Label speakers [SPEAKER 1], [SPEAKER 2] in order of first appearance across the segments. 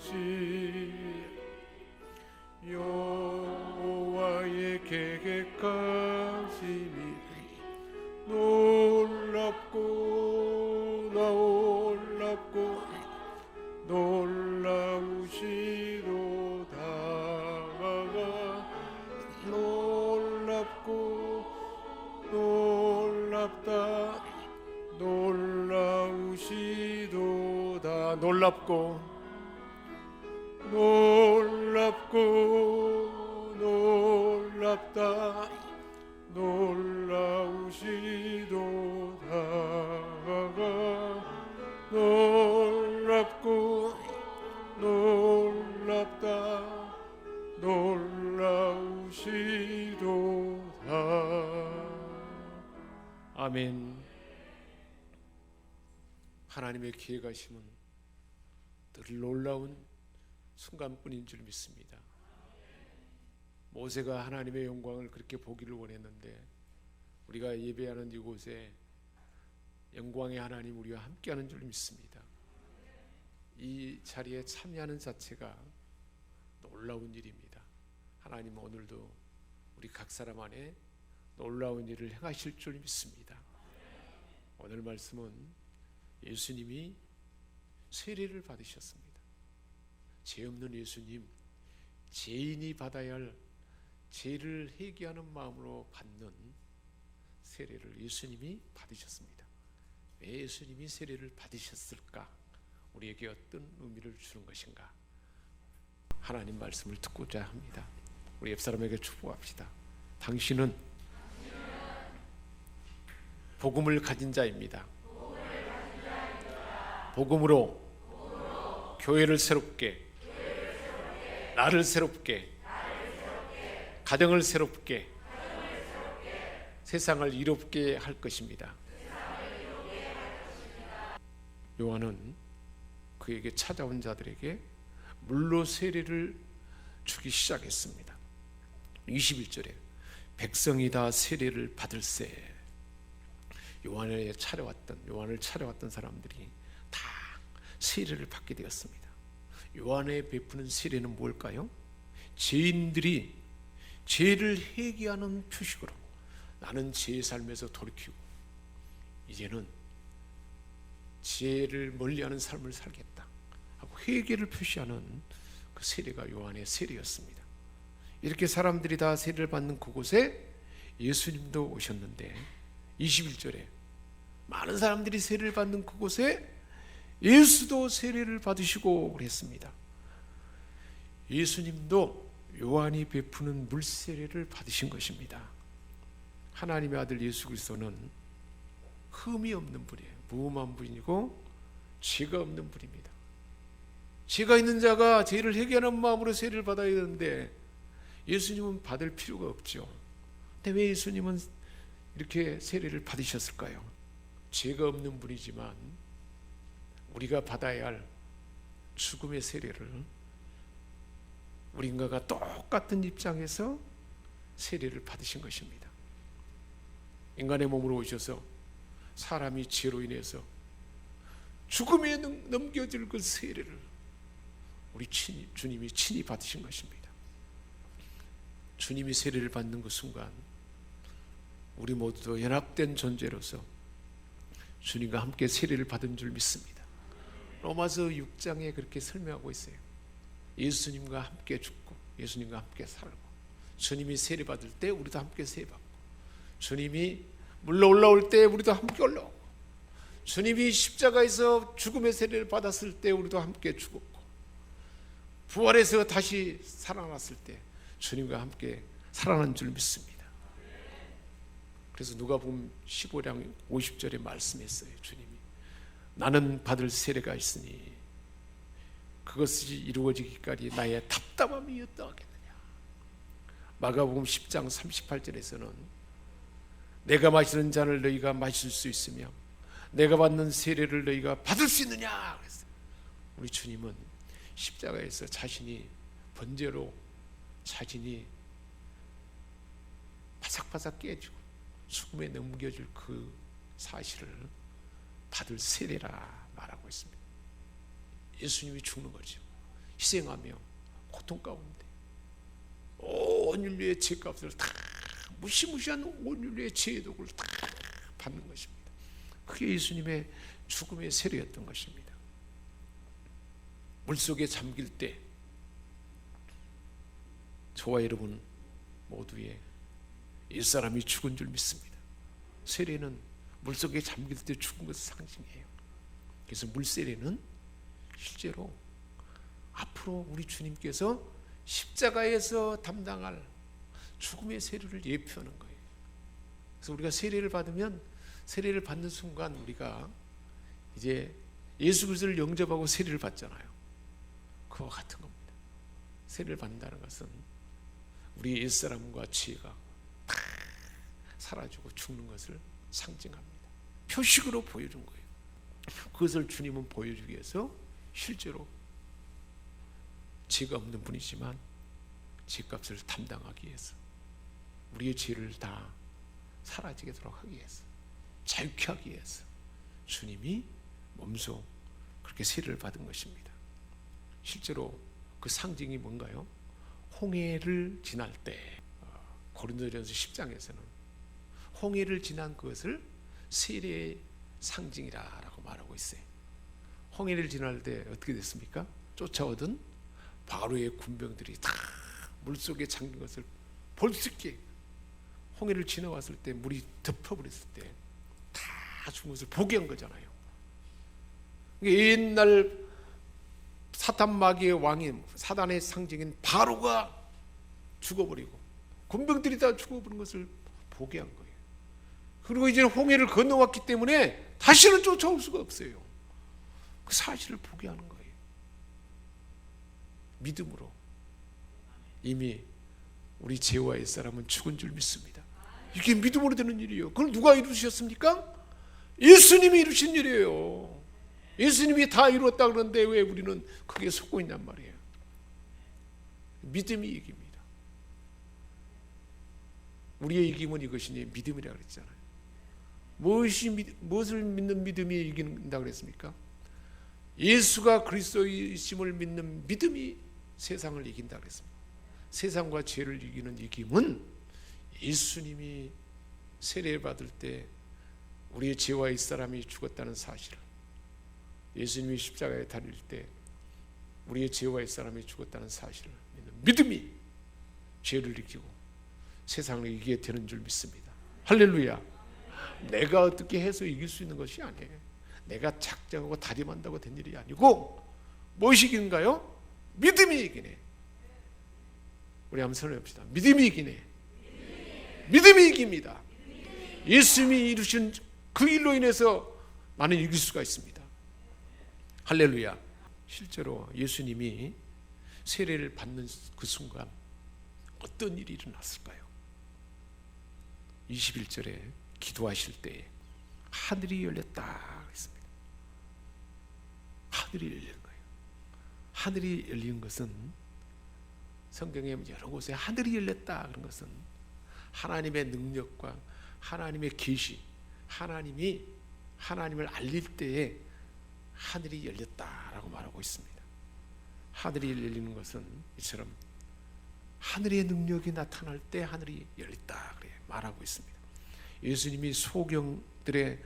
[SPEAKER 1] 계획하시 여호와의 계획하심이 놀랍고 놀랍고 놀라우시도다. 놀랍고 놀랍다. 놀라우시도다. 놀랍고 놀랍고 놀랍다. 놀라우시도다. 놀랍고 놀랍다. 놀라우시도다. 아멘. 하나님의 기회가심은 늘 놀라운 순간뿐인 줄 믿습니다. 모세가 하나님의 영광을 그렇게 보기를 원했는데 우리가 예배하는 이곳에 영광의 하나님 우리와 함께하는 줄 믿습니다. 이 자리에 참여하는 자체가 놀라운 일입니다. 하나님 오늘도 우리 각 사람 안에 놀라운 일을 행하실 줄 믿습니다. 오늘 말씀은 예수님이 세례를 받으셨습니다. 죄 없는 예수님, 죄인이 받아야 할 죄를 회개하는 마음으로 받는 세례를 예수님이 받으셨습니다. 왜 예수님이 세례를 받으셨을까? 우리에게 어떤 의미를 주는 것인가? 하나님 말씀을 듣고자 합니다. 우리 옆 사람에게 축복합시다. 당신은 복음을 가진 자입니다. 복음으로 교회를 새롭게 나를 새롭게 가정을 새롭게 세상을 이롭게 할 것입니다. 요한은 그에게 찾아온 자들에게 물로 세례를 주기 시작했습니다. 21절에 백성이 다 세례를 받을세 요한을 차려왔던 요한을 차려왔던 사람들이 다 세례를 받게 되었습니다. 요한의 베푸는 세례는 뭘까요? 죄인들이 죄를 회개하는 표식으로 나는 죄의 삶에서 돌이키고 이제는 죄를 멀리하는 삶을 살겠다 하고 회개를 표시하는 그 세례가 요한의 세례였습니다. 이렇게 사람들이 다 세례를 받는 그곳에 예수님도 오셨는데 21절에 많은 사람들이 세례를 받는 그곳에 예수도 세례를 받으시고 그랬습니다. 예수님도 요한이 베푸는 물 세례를 받으신 것입니다. 하나님의 아들 예수 그리스도는 흠이 없는 분이에요. 무함한 분이고 죄가 없는 분입니다. 죄가 있는 자가 죄를 회개하는 마음으로 세례를 받아야 되는데 예수님은 받을 필요가 없죠. 근데 왜 예수님은 이렇게 세례를 받으셨을까요? 죄가 없는 분이지만 우리가 받아야 할 죽음의 세례를 우리인가가 똑같은 입장에서 세례를 받으신 것입니다. 인간의 몸으로 오셔서 사람이 죄로 인해서 죽음에 넘겨질 그 세례를 우리 친히, 주님이 친히 받으신 것입니다. 주님이 세례를 받는 그 순간 우리 모두도 연합된 존재로서 주님과 함께 세례를 받은 줄 믿습니다. 로마서 6장에 그렇게 설명하고 있어요. 예수님과 함께 죽고 예수님과 함께 살고 주님이 세례 받을 때 우리도 함께 세례 받고 주님이 물러 올라올 때 우리도 함께 올라오고 주님이 십자가에서 죽음의 세례를 받았을 때 우리도 함께 죽었고 부활해서 다시 살아났을 때 주님과 함께 살아난 줄 믿습니다. 그래서 누가 보면 15장 50절에 말씀했어요. 주님이 나는 받을 세례가 있으니 그것이 이루어지기까지 나의 답답함이 어떠하겠느냐. 마가복음 10장 38절에서는 내가 마시는 잔을 너희가 마실 수 있으며 내가 받는 세례를 너희가 받을 수 있느냐. 우리 주님은 십자가에서 자신이 번제로 자신이 바삭바삭 깨지고 죽음에 넘겨질 그 사실을 받을 세례라 말하고 있습니다. 예수님이 죽는 거죠. 희생하며 고통 가운데 온 인류의 죄값을 다 무시무시한 온 인류의 죄의 독을 다 받는 것입니다. 그게 예수님의 죽음의 세례였던 것입니다. 물속에 잠길 때 저와 여러분 모두의 옛사람이 죽은 줄 믿습니다. 세례는 물속에 잠길 때 죽은 것을 상징해요. 그래서 물세례는 실제로 앞으로 우리 주님께서 십자가에서 담당할 죽음의 세례를 예표하는 거예요. 그래서 우리가 세례를 받으면 세례를 받는 순간 우리가 이제 예수 그리스도를 영접하고 세례를 받잖아요. 그와 같은 겁니다. 세례를 받는다는 것은 우리 옛사람과 지혜가 다 사라지고 죽는 것을 상징합니다. 표식으로 보여준 거예요. 그것을 주님은 보여주기 위해서 실제로 죄가 없는 분이지만 죄값을 담당하기 위해서 우리의 죄를 다 사라지게 도록 하기 위해서 자유케 하기 위해서 주님이 몸소 그렇게 세례를 받은 것입니다. 실제로 그 상징이 뭔가요? 홍해를 지날 때 어, 고린도전서 10장에서는 홍해를 지난 그것을 세례의 상징이라고 말하고 있어요. 홍해를 지날 때 어떻게 됐습니까? 쫓아오던 바로의 군병들이 다 물속에 잠긴 것을 볼 수 있게 홍해를 지나왔을 때 물이 덮어버렸을 때 다 죽은 것을 보게 한 거잖아요. 그러니까 옛날 사탄 마귀의 왕인 사단의 상징인 바로가 죽어버리고 군병들이 다 죽어버린 것을 보게 한 거예요. 그리고 이제 홍해를 건너왔기 때문에 다시는 쫓아올 수가 없어요. 그 사실을 보게 하는 거예요. 믿음으로 이미 우리 죄와 옛 사람은 죽은 줄 믿습니다. 이게 믿음으로 되는 일이에요. 그걸 누가 이루셨습니까? 예수님이 이루신 일이에요. 예수님이 다 이루었다 그러는데 왜 우리는 그게 속고 있냔 말이에요. 믿음이 이깁니다. 우리의 이김은 이것이니 믿음이라 그랬잖아요. 무엇이 무엇을 믿는 믿음이 이긴다 그랬습니까? 예수가 그리스도이심을 믿는 믿음이 세상을 이긴다 그랬습니다. 세상과 죄를 이기는 이김은 예수님이 세례 받을 때 우리의 죄와 이 사람이 죽었다는 사실을 예수님이 십자가에 달릴 때 우리의 죄와 이 사람이 죽었다는 사실을 믿음이 죄를 이기고 세상을 이기게 되는 줄 믿습니다. 할렐루야. 내가 어떻게 해서 이길 수 있는 것이 아니에요. 내가 작정하고 다짐한다고 된 일이 아니고 무엇이 이긴가요? 믿음이 이기네. 우리 한번 설명해 봅시다. 믿음이 이기네. 믿음이 이깁니다. 예수님이 이루신 그 일로 인해서 나는 이길 수가 있습니다. 할렐루야. 실제로 예수님이 세례를 받는 그 순간 어떤 일이 일어났을까요? 21절에 기도하실 때에 하늘이 열렸다 했습니다. 하늘이 열리는 거예요. 하늘이 열리는 것은 성경에 여러 곳에 하늘이 열렸다 그런 것은 하나님의 능력과 하나님의 계시, 하나님이 하나님을 알릴 때에 하늘이 열렸다라고 말하고 있습니다. 하늘이 열리는 것은 이처럼 하늘의 능력이 나타날 때 하늘이 열렸다 그래 말하고 있습니다. 예수님이 소경들의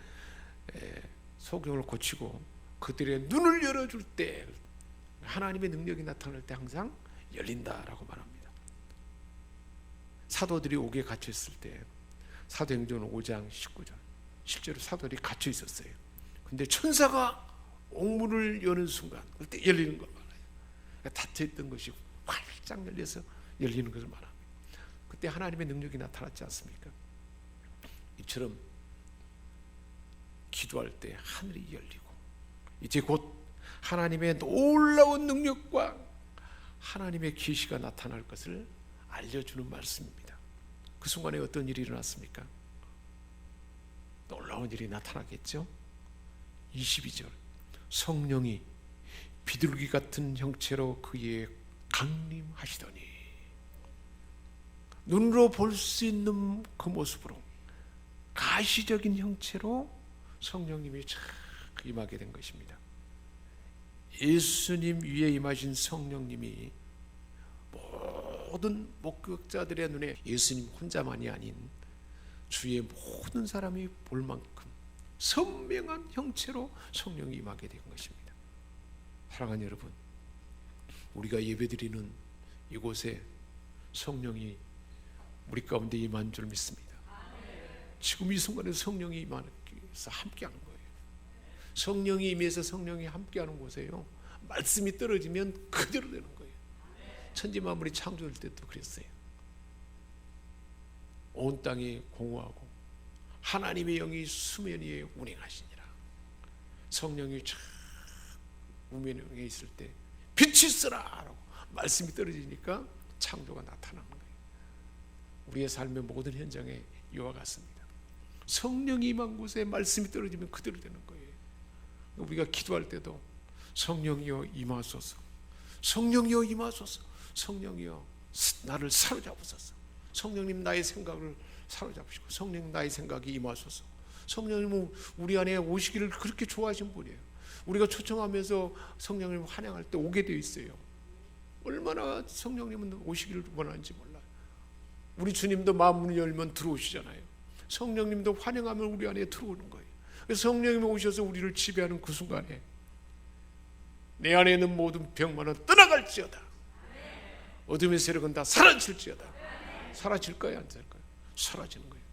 [SPEAKER 1] 소경을 고치고 그들의 눈을 열어줄 때 하나님의 능력이 나타날 때 항상 열린다라고 말합니다. 사도들이 옥에 갇혀 있을 때 사도행전 5장 19절 실제로 사도들이 갇혀 있었어요. 근데 천사가 옥문을 여는 순간 그때 열리는 걸 말해요. 닫혀 있던 것이 활짝 열려서 열리는 것을 말합니다. 그때 하나님의 능력이 나타났지 않습니까? 이처럼 기도할 때 하늘이 열리고 이제 곧 하나님의 놀라운 능력과 하나님의 계시가 나타날 것을 알려주는 말씀입니다. 그 순간에 어떤 일이 일어났습니까? 놀라운 일이 나타나겠죠. 22절 성령이 비둘기 같은 형체로 그의 강림하시더니 눈으로 볼 수 있는 그 모습으로 가시적인 형체로 성령님이 착 임하게 된 것입니다. 예수님 위에 임하신 성령님이 모든 목격자들의 눈에 예수님 혼자만이 아닌 주의 모든 사람이 볼 만큼 선명한 형체로 성령이 임하게 된 것입니다. 사랑하는 여러분, 우리가 예배드리는 이곳에 성령이 우리 가운데 임한 줄 믿습니다. 지금 이 순간에 성령이 임하서 함께하는 거예요. 성령이 임해서 성령이 함께하는 곳에요. 말씀이 떨어지면 그대로 되는 거예요. 천지 만물이 창조될 때도 그랬어요. 온 땅이 공허하고 하나님의 영이 수면 위에 운행하시니라. 성령이 쫙 우면 위에 있을 때 빛이 있으라라고 말씀이 떨어지니까 창조가 나타나는 거예요. 우리의 삶의 모든 현장에 이와 같습니다. 성령이 임한 곳에 말씀이 떨어지면 그대로 되는 거예요. 우리가 기도할 때도 성령이여 임하소서. 성령이여 임하소서. 성령이여 나를 사로잡으소서. 성령님 나의 생각을 사로잡으시고 성령님 나의 생각이 임하소서. 성령님은 우리 안에 오시기를 그렇게 좋아하신 분이에요. 우리가 초청하면서 성령님을 환영할 때 오게 되어 있어요. 얼마나 성령님은 오시기를 원하는지 몰라요. 우리 주님도 마음을 열면 들어오시잖아요. 성령님도 환영하면 우리 안에 들어오는 거예요. 성령님이 오셔서 우리를 지배하는 그 순간에 내 안에 있는 모든 병만은 떠나갈지어다. 어둠의 세력은 다 사라질지어다. 사라질까요, 안 될까요? 사라지는 거예요.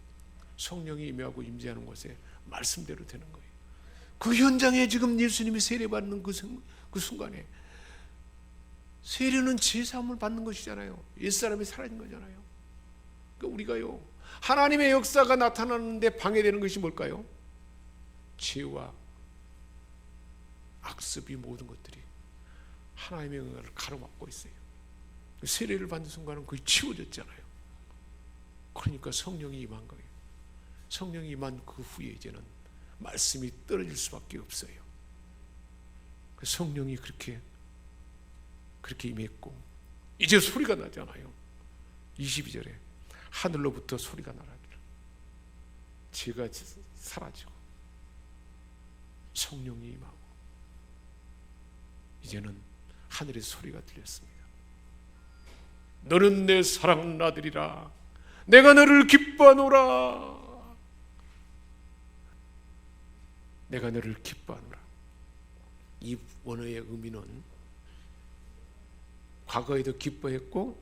[SPEAKER 1] 성령이 임하고 임재하는 곳에 말씀대로 되는 거예요. 그 현장에 지금 예수님이 세례받는 그, 순, 그 순간에 세례는 제사함을 받는 것이잖아요. 옛사람이 사라진 거잖아요. 그러니까 우리가요 하나님의 역사가 나타나는데 방해되는 것이 뭘까요? 죄와 악습이 모든 것들이 하나님의 응을 가로막고 있어요. 세례를 받는 순간은 거의 치워졌잖아요. 그러니까 성령이 임한 거예요. 성령이 임한 그 후에 이제는 말씀이 떨어질 수밖에 없어요. 그 성령이 그렇게 그렇게 임했고 이제 소리가 나잖아요. 22절에 하늘로부터 소리가 나라기를 죄가 사라지고 성령이 임하고 이제는 하늘의 소리가 들렸습니다. 너는 내 사랑하는 아들이라. 내가 너를 기뻐하노라. 내가 너를 기뻐하노라. 이 원어의 의미는 과거에도 기뻐했고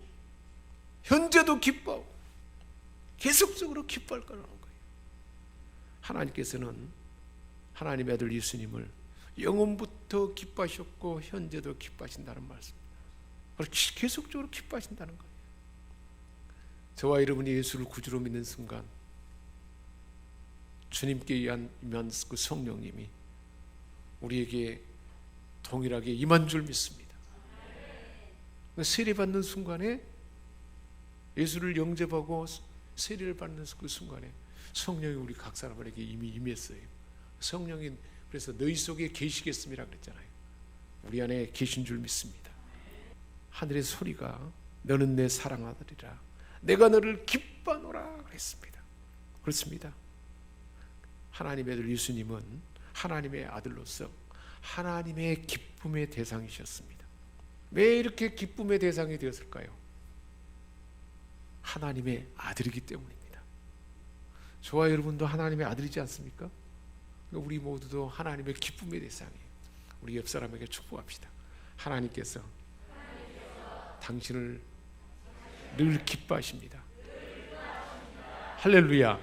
[SPEAKER 1] 현재도 기뻐하고 계속적으로 기뻐할 거라는 거예요 하나님께서는 하나님의 아들 예수님을 영원부터 기뻐하셨고 현재도 기뻐하신다는 말씀 계속적으로 기뻐하신다는 거예요. 저와 여러분이 예수를 구주로 믿는 순간 주님께 의한 그 성령님이 우리에게 동일하게 임한 줄 믿습니다. 세례 받는 순간에 예수를 영접하고 세례를 받는 그 순간에 성령이 우리 각 사람에게 이미 임했어요. 성령이 그래서 너희 속에 계시겠음이라 그랬잖아요. 우리 안에 계신 줄 믿습니다. 하늘의 소리가 너는 내 사랑하더리라. 내가 너를 기뻐노라 그랬습니다. 그렇습니다. 하나님의 아들 예수님은 하나님의 아들로서 하나님의 기쁨의 대상이셨습니다. 왜 이렇게 기쁨의 대상이 되었을까요? 하나님의 아들이기 때문입니다. 저와 여러분도 하나님의 아들이지 않습니까? 우리 모두도 하나님의 기쁨의 대상이에요. 우리 옆 사람에게 축복합시다. 하나님께서 당신을 늘 기뻐하십니다. 할렐루야.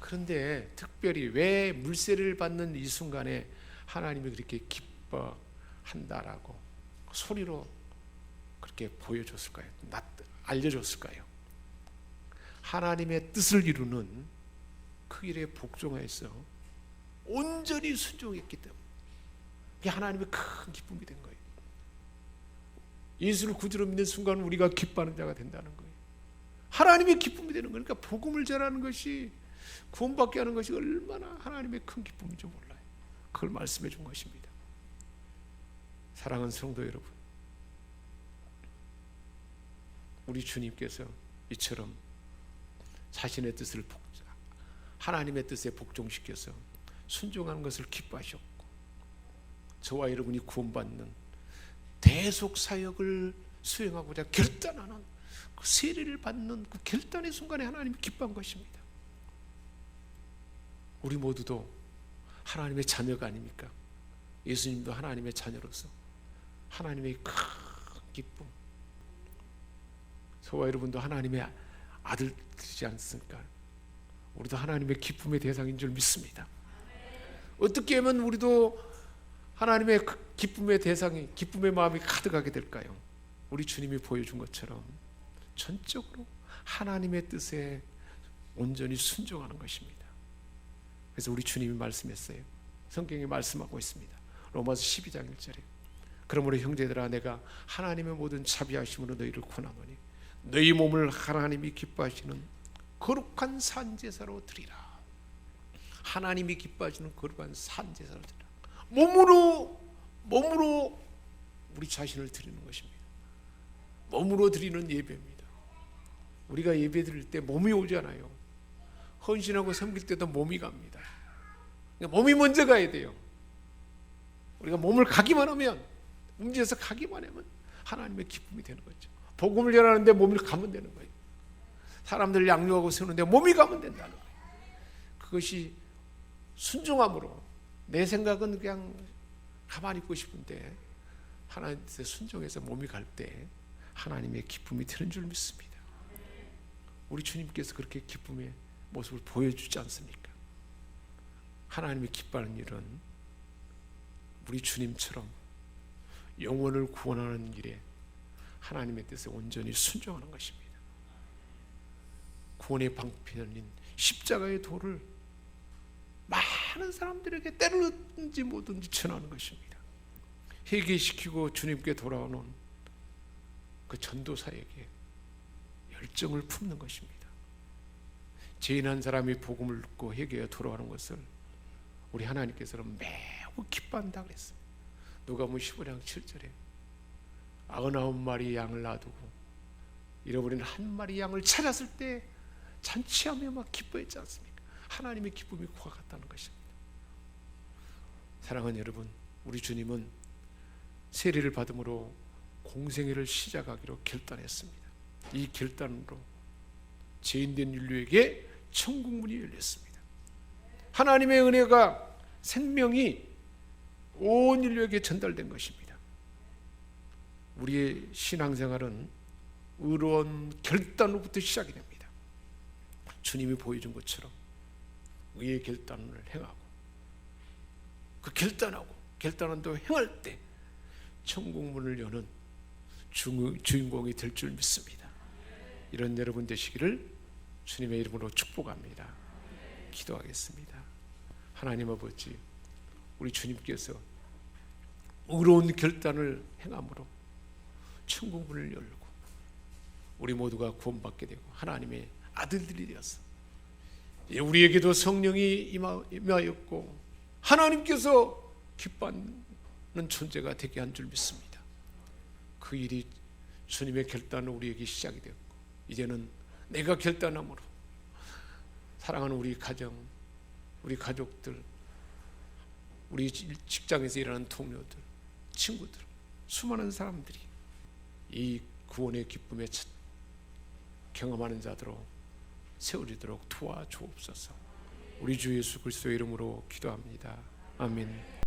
[SPEAKER 1] 그런데 특별히 왜 물세를 받는 이 순간에 하나님이 그렇게 기뻐한다라고 소리로 그렇게 보여줬을까요? 알려줬을까요? 하나님의 뜻을 이루는 그 일에 복종해서 온전히 순종했기 때문에 이게 하나님의 큰 기쁨이 된 거예요. 예수를 구주로 믿는 순간 우리가 기뻐하는 자가 된다는 거예요. 하나님의 기쁨이 되는 거니까 복음을 전하는 것이 구원받게 하는 것이 얼마나 하나님의 큰 기쁨인지 몰라요. 그걸 말씀해 준 것입니다. 사랑하는 성도 여러분, 우리 주님께서 이처럼 자신의 뜻을 복, 하나님의 뜻에 복종시켜서 순종하는 것을 기뻐하셨고 저와 여러분이 구원받는 대속 사역을 수행하고자 결단하는 그 세례를 받는 그 결단의 순간에 하나님이 기뻐한 것입니다. 우리 모두도 하나님의 자녀가 아닙니까? 예수님도 하나님의 자녀로서 하나님의 큰 기쁨. 저와 여러분도 하나님의 아들이지 않습니까? 우리도 하나님의 기쁨의 대상인 줄 믿습니다. 어떻게 하면 우리도 하나님의 그 기쁨의 대상이 기쁨의 마음이 가득하게 될까요? 우리 주님이 보여준 것처럼 전적으로 하나님의 뜻에 온전히 순종하는 것입니다. 그래서 우리 주님이 말씀했어요. 성경에 말씀하고 있습니다. 로마서 12장 1절에 그러므로 형제들아 내가 하나님의 모든 자비하심으로 너희를 권하노니 너희 몸을 하나님이 기뻐하시는 거룩한 산제사로 드리라. 하나님이 기뻐하시는 거룩한 산제사로 드리라. 몸으로 몸으로 우리 자신을 드리는 것입니다. 몸으로 드리는 예배입니다. 우리가 예배 드릴 때 몸이 오잖아요. 헌신하고 섬길 때도 몸이 갑니다. 그러니까 몸이 먼저 가야 돼요. 우리가 몸을 가기만 하면 움직여서 가기만 하면 하나님의 기쁨이 되는 거죠. 복음을 전하는데 몸을 가면 되는 거예요. 사람들 양육하고 세우는데 몸이 가면 된다는 거예요. 그것이 순종함으로 내 생각은 그냥 가만히 있고 싶은데 하나님께 순종해서 몸이 갈 때 하나님의 기쁨이 되는 줄 믿습니다. 우리 주님께서 그렇게 기쁨의 모습을 보여주지 않습니까? 하나님이 기뻐하는 일은 우리 주님처럼 영혼을 구원하는 일에 하나님의 뜻에 온전히 순종하는 것입니다. 구원의 방편인 십자가의 도를 많은 사람들에게 때로든지 뭐든지 전하는 것입니다. 회개시키고 주님께 돌아오는 그 전도사에게 열정을 품는 것입니다. 죄인 한 사람이 복음을 듣고 회개에 돌아오는 것을 우리 하나님께서는 매우 기뻐한다 그랬어요. 누가복음 15장 7절에 아흔아홉 마리 양을 놔두고 잃어버린 한 마리 양을 찾았을 때 잔치하며 막 기뻐했지 않습니까? 하나님의 기쁨이 그와 같다는 것입니다. 사랑하는 여러분, 우리 주님은 세례를 받음으로 공생애를 시작하기로 결단했습니다. 이 결단으로 죄인된 인류에게 천국 문이 열렸습니다. 하나님의 은혜가 생명이 온 인류에게 전달된 것입니다. 우리의 신앙생활은 의로운 결단으로부터 시작이 됩니다. 주님이 보여준 것처럼 의의 결단을 행하고 그 결단하고 결단한 대로 행할 때 천국 문을 여는 주인공이 될 줄 믿습니다. 이런 여러분 되시기를 주님의 이름으로 축복합니다. 기도하겠습니다. 하나님 아버지, 우리 주님께서 의로운 결단을 행함으로 천국 문을 열고 우리 모두가 구원받게 되고 하나님의 아들들이 되어서 우리에게도 성령이 임하였고 하나님께서 기뻐하는 존재가 되게 한 줄 믿습니다. 그 일이 주님의 결단으로 우리에게 시작이 되었고 이제는 내가 결단함으로 사랑하는 우리 가정, 우리 가족들, 우리 직장에서 일하는 동료들, 친구들, 수많은 사람들이 이 구원의 기쁨에 경험하는 자들로 세우리도록 도와주옵소서. 우리 주 예수 그리스도의 이름으로 기도합니다. 아멘.